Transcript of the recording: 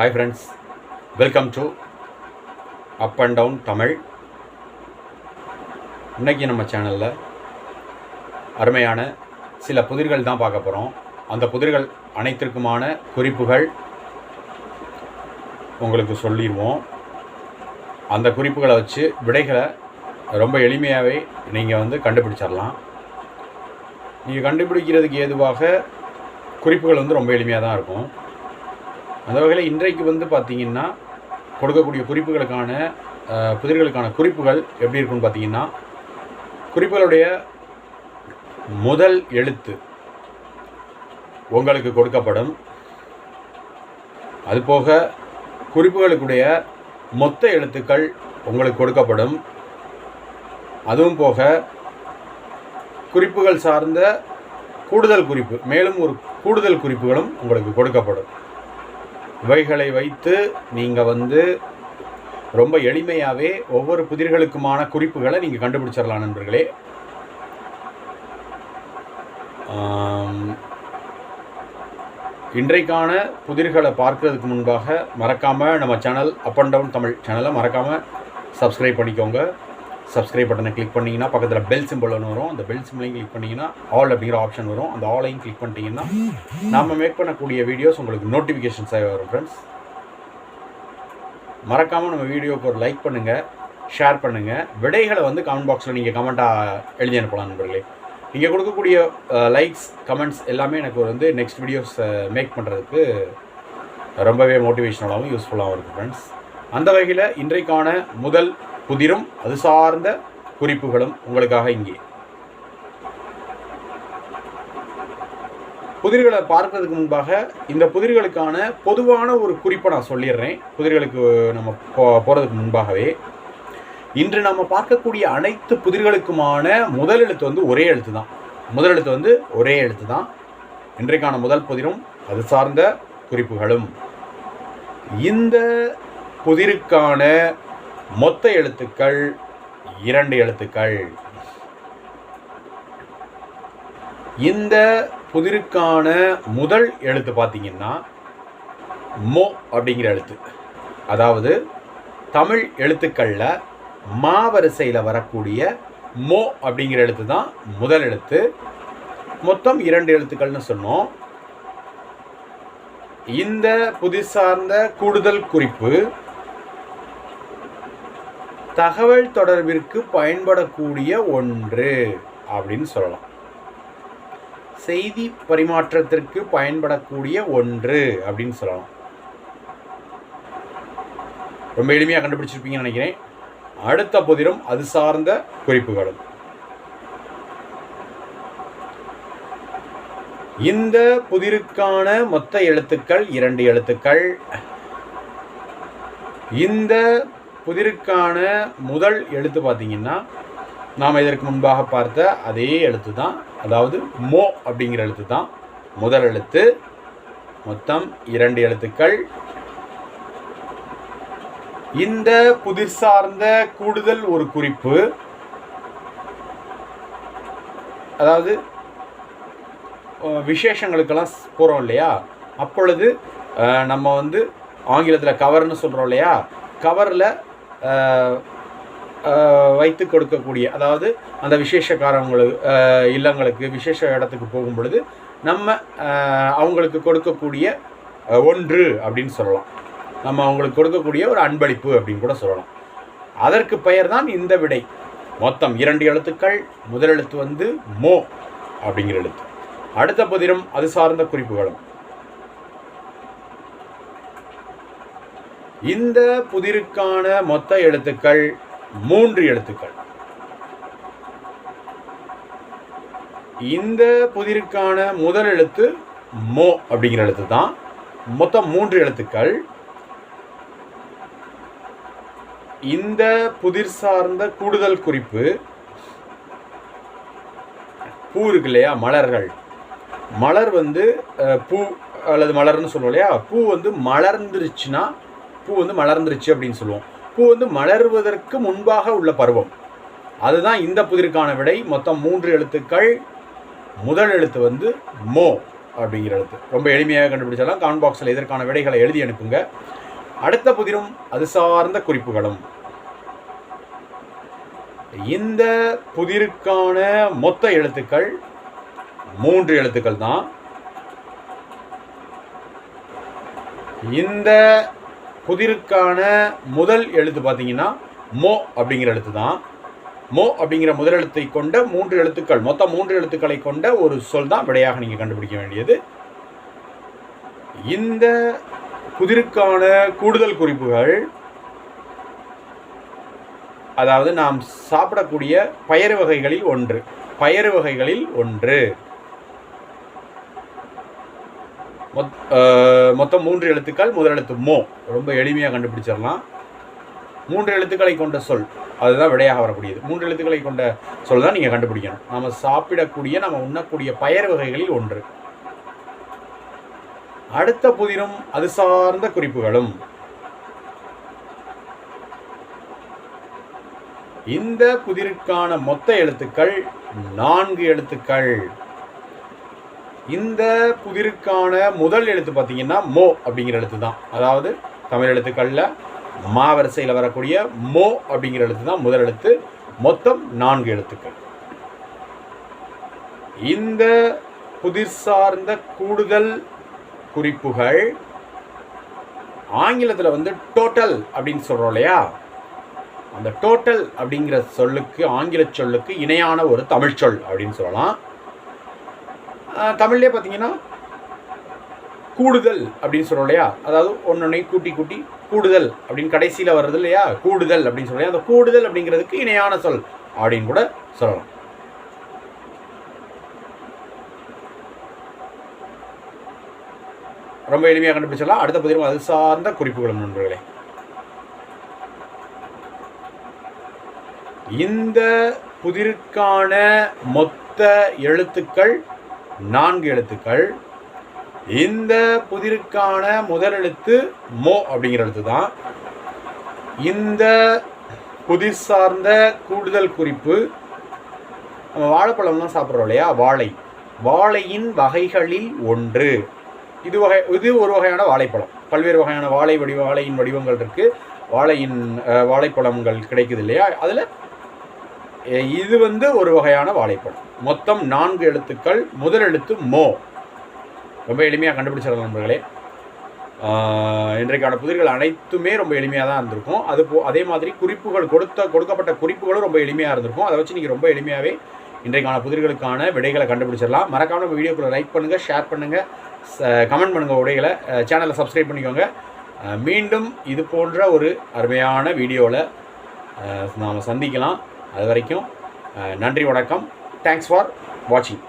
Hi friends welcome to up and down Tamil இன்றைக்கி நம்ம சேனலில் அருமையான சில புதிர்கள் தான் பார்க்க போகிறோம் அந்த புதிர்கள் அனைத்திற்குமான குறிப்புகள் உங்களுக்கு சொல்லிடுவோம் அந்த குறிப்புகளை வச்சு விடைகளை ரொம்ப எளிமையாகவே நீங்கள் வந்து கண்டுபிடிச்சிடலாம் நீங்கள் கண்டுபிடிக்கிறதுக்கு ஏதுவாக குறிப்புகள் வந்து ரொம்ப எளிமையாக தான் இருக்கும். அந்த வகையில் இன்றைக்கு வந்து பார்த்தீங்கன்னா கொடுக்கக்கூடிய குறிப்புகளுக்கான புதிர்களுக்கான குறிப்புகள் எப்படி இருக்குன்னு பார்த்தீங்கன்னா குறிப்புகளுடைய முதல் எழுத்து உங்களுக்கு கொடுக்கப்படும். அதுபோக குறிப்புகளுக்குடைய மொத்த எழுத்துக்கள் உங்களுக்கு கொடுக்கப்படும். அதுவும் போக குறிப்புகள் சார்ந்த கூடுதல் குறிப்பு மேலும் ஒரு கூடுதல் குறிப்புகளும் உங்களுக்கு கொடுக்கப்படும். இவைகளை வைத்து நீங்கள் வந்து ரொம்ப எளிமையாகவே ஒவ்வொரு புதிர்களுக்குமான குறிப்புகளை நீங்கள் கண்டுபிடிச்சிடலாம் நண்பர்களே. இன்றைக்கான புதிர்களை பார்க்கறதுக்கு முன்பாக மறக்காமல் நம்ம channel up and down Tamil சேனலை மறக்காமல் சப்ஸ்கிரைப் பண்ணிக்கோங்க. சப்ஸ்கிரைப் பட்டனை கிளிக் பண்ணிங்கன்னா பக்கத்தில் பெல் சிம்பிள் ஒன்று வரும். அந்த பெல் சிம்பிளையும் கிளிக் பண்ணிங்கன்னா ஆல் அப்படிங்கிற ஆப்ஷன் வரும். அந்த ஆலையும் கிளிக் பண்ணிட்டீங்கன்னா நாம் மேக் பண்ணக்கூடிய வீடியோஸ் உங்களுக்கு நோட்டிஃபிகேஷன்ஸாக வரும் ஃப்ரெண்ட்ஸ் மறக்காமல் நம்ம வீடியோவுக்கு ஒரு லைக் பண்ணுங்கள் ஷேர் பண்ணுங்கள் விடைகளை வந்து கமெண்ட் பாக்ஸில் நீங்கள் கமெண்ட்டாக எழுதி அனுப்பலாம் நண்பர்களே. நீங்கள் கொடுக்கக்கூடிய லைக்ஸ் கமெண்ட்ஸ் எல்லாமே எனக்கு வந்து நெக்ஸ்ட் வீடியோஸ் மேக் பண்ணுறதுக்கு ரொம்பவே மோட்டிவேஷனலாகவும் யூஸ்ஃபுல்லாகவும் இருக்குது ஃப்ரெண்ட்ஸ் அந்த வகையில் இன்றைக்கான முதல் புதிரும் அது சார்ந்த குறிப்புகளும் உங்களுக்காக இங்கே. புதிர்களை பார்க்கறதுக்கு முன்பாக இந்த புதிர்களுக்கான பொதுவான ஒரு குறிப்பை நான் சொல்லிடுறேன். புதிர்களுக்கு நம்ம போ போகிறதுக்கு முன்பாகவே. இன்று நம்ம பார்க்கக்கூடிய அனைத்து புதிர்களுக்குமான முதல் எழுத்து வந்து ஒரே எழுத்து தான். முதல் எழுத்து வந்து ஒரே எழுத்து தான். இன்றைக்கான முதல் புதிரும் அது சார்ந்த குறிப்புகளும். இந்த புதிருக்கான மொத்த எழுத்துக்கள் இரண்டு எழுத்துக்கள். இந்த புதிருக்கான முதல் எழுத்து பார்த்தீங்கன்னா மோ அப்படிங்கிற எழுத்து. அதாவது தமிழ் எழுத்துக்களில் மா வரிசையில் வரக்கூடிய மோ அப்படிங்கிற எழுத்து தான் முதல் எழுத்து. மொத்தம் இரண்டு எழுத்துக்கள்னு சொன்னோம். இந்த புதிர் சார்ந்த கூடுதல் குறிப்பு தகவல் தொடர்பிற்கு பயன்படக்கூடிய ஒன்று அப்படின்னு சொல்லலாம். செய்தி பரிமாற்றத்திற்கு பயன்படக்கூடிய ஒன்று அப்படின்னு சொல்லலாம். ரொம்ப எளிமையாக கண்டுபிடிச்சிருப்பீங்கன்னு நினைக்கிறேன். அடுத்த புதிரும் அது சார்ந்த குறிப்புகளும். இந்த புதிருக்கான மொத்த எழுத்துக்கள் இரண்டு எழுத்துக்கள். இந்த புதிருக்கான முதல் எழுத்து பார்த்தீங்கன்னா நாம் இதற்கு முன்பாக பார்த்த அதே எழுத்து தான். அதாவது மோ அப்படிங்கிற எழுத்து தான் முதல் எழுத்து. மொத்தம் இரண்டு எழுத்துக்கள். இந்த புதிர் சார்ந்த கூடுதல் ஒரு குறிப்பு. அதாவது விசேஷங்களுக்கெல்லாம் போகிறோம் இல்லையா? அப்பொழுது நம்ம வந்து ஆங்கிலத்தில் கவர்னு சொல்கிறோம் இல்லையா? கவரில் வைத்து கொடுக்கக்கூடிய அதாவது அந்த விசேஷக்காரங்களுக்கு இல்லங்களுக்கு விசேஷ இடத்துக்கு போகும் பொழுது நம்ம அவங்களுக்கு கொடுக்கக்கூடிய ஒன்று அப்படின்னு சொல்லலாம். நம்ம அவங்களுக்கு கொடுக்கக்கூடிய ஒரு அன்பளிப்பு அப்படின்னு கூட சொல்லலாம். அதற்கு பெயர் தான் இந்த விடை. மொத்தம் இரண்டு எழுத்துக்கள் முதல் எழுத்து வந்து மோ அப்படிங்கிற எழுத்து. அடுத்த புதிரும் அது சார்ந்த குறிப்புகளும். இந்த புதிருக்கான மொத்த எழுத்துக்கள் மூன்று எழுத்துக்கள். இந்த புதிருக்கான முதல் எழுத்து மோ அப்படிங்கிற எழுத்து தான். மொத்தம் மூன்று எழுத்துக்கள். இந்த புதிர் சார்ந்த கூடுதல் குறிப்பு பூ இருக்கு இல்லையா? மலர்கள். மலர் வந்து பூ அல்லது மலர்னு சொல்லுவோம் இல்லையா? பூ வந்து மலர்ந்துருச்சுன்னா பூ வந்து மலர்ந்துருச்சு அப்படின்னு சொல்லுவோம். பூ வந்து மலர்வதற்கு முன்பாக உள்ள பருவம். அதுதான் இந்த புதிருக்கான விடை. மொத்தம் மூன்று எழுத்துக்கள். முதல் எழுத்து வந்து மோ அப்படிங்கிற எழுத்து. ரொம்ப எளிமையாக கண்டுபிடிச்சாலும் கான் பாக்ஸில் இதற்கான விடைகளை எழுதி அனுப்புங்க. அடுத்த புதிரும் அது சார்ந்த குறிப்புகளும். இந்த புதிருக்கான மொத்த எழுத்துக்கள் மூன்று எழுத்துக்கள் தான். இந்த புதிருக்கான முதல் எழுத்து பார்த்தீங்கன்னா மோ அப்படிங்கிற எழுத்து தான். மோ அப்படிங்கிற முதல் எழுத்தை கொண்ட மூன்று எழுத்துக்கள் மொத்தம் மூன்று எழுத்துக்களை கொண்ட ஒரு சொல் தான் விடையாக நீங்கள் கண்டுபிடிக்க வேண்டியது. இந்த புதிருக்கான கூடுதல் குறிப்புகள் அதாவது நாம் சாப்பிடக்கூடிய பயறு வகைகளில் ஒன்று பயறு வகைகளில் ஒன்று. மொத் மொத்தம் மூன்று எழுத்துக்கள் முதல் எழுத்து மோ. ரொம்ப எளிமையாக கண்டுபிடிச்சிடலாம். மூன்று எழுத்துக்களை கொண்ட சொல் அதுதான் விடையாக வரக்கூடியது. மூன்று எழுத்துக்களை கொண்ட சொல் தான் நீங்கள் கண்டுபிடிக்கணும். நம்ம சாப்பிடக்கூடிய நம்ம உண்ணக்கூடிய பயர் வகைகளில் ஒன்று. அடுத்த புதிரும் அது சார்ந்த குறிப்புகளும். இந்த புதிருக்கான மொத்த எழுத்துக்கள் நான்கு எழுத்துக்கள். இந்த புதிருக்கான முதல் எழுத்து பார்த்தீங்கன்னா மோ அப்படிங்கிற எழுத்து தான். அதாவது தமிழ் எழுத்துக்களில் மா வரிசையில் வரக்கூடிய மோ அப்படிங்கிற எழுத்து தான் முதல் எழுத்து. மொத்தம் நான்கு எழுத்துக்கள். இந்த புதிர் சார்ந்த கூடுதல் குறிப்புகள் ஆங்கிலத்தில் வந்து டோட்டல் அப்படின்னு சொல்கிறோம் இல்லையா? அந்த டோட்டல் அப்படிங்கிற சொல்லுக்கு ஆங்கில சொல்லுக்கு இணையான ஒரு தமிழ் சொல் அப்படின்னு சொல்லலாம். தமிழ்லேயே பார்த்தீங்கன்னா கூடுதல் அப்படின்னு சொல்கிறோம் இல்லையா? அதாவது ஒன்னொன்னையும் கூட்டி கூட்டி கூடுதல் அப்படின்னு கடைசியில் வர்றது இல்லையா? கூடுதல் அப்படின்னு சொல்றோம் அந்த கூடுதல் அப்படிங்கிறதுக்கு இணையான சொல் அப்படின்னு கூட சொல்லலாம். ரொம்ப எளிமையாக கண்டுபிடிச்சிடலாம். அடுத்த பதிவு அது சார்ந்த குறிப்புகளும் நண்பர்களே. இந்த புதிருக்கான மொத்த எழுத்துக்கள் நான்கு எழுத்துக்கள். இந்த புதிருக்கான முதல் எழுத்து மோ அப்படிங்கிற எழுத்து தான். இந்த புதிர் சார்ந்த கூடுதல் குறிப்பு நம்ம வாழைப்பழம்லாம் சாப்பிட்றோம் இல்லையா? வாழை. வாழையின் வகைகளில் ஒன்று. இது வகை இது ஒரு வகையான வாழைப்பழம். பல்வேறு வகையான வாழை வடிவ வாழையின் வடிவங்கள் இருக்குது வாழையின் வாழைப்பழங்கள் கிடைக்குது இல்லையா? அதில் இது வந்து ஒரு வகையான வாழைப்பழம். மொத்தம் நான்கு எழுத்துக்கள் முதல் எழுத்து மோ. ரொம்ப எளிமையாக கண்டுபிடிச்சிடலாம் நண்பர்களே. இன்றைக்கான புதிர்கள் அனைத்துமே ரொம்ப எளிமையாக தான் இருந்திருக்கும். அது போ அதே மாதிரி குறிப்புகள் கொடுத்த கொடுக்கப்பட்ட குறிப்புகளும் ரொம்ப எளிமையாக இருந்திருக்கும். அதை வச்சு நீங்கள் ரொம்ப எளிமையாகவே இன்றைக்கான புதிர்களுக்கான விடைகளை கண்டுபிடிச்சிடலாம். மறக்காம நம்ம வீடியோக்குள்ள லைக் பண்ணுங்கள் ஷேர் பண்ணுங்கள் கமெண்ட் பண்ணுங்கள் உடைகளை. சேனலை சப்ஸ்கிரைப் பண்ணிக்கோங்க. மீண்டும் இது போன்ற ஒரு அருமையான வீடியோவில் நாம் சந்திக்கலாம். அது வரைக்கும் நன்றி வணக்கம். தேங்க்ஸ் ஃபார் வாட்சிங்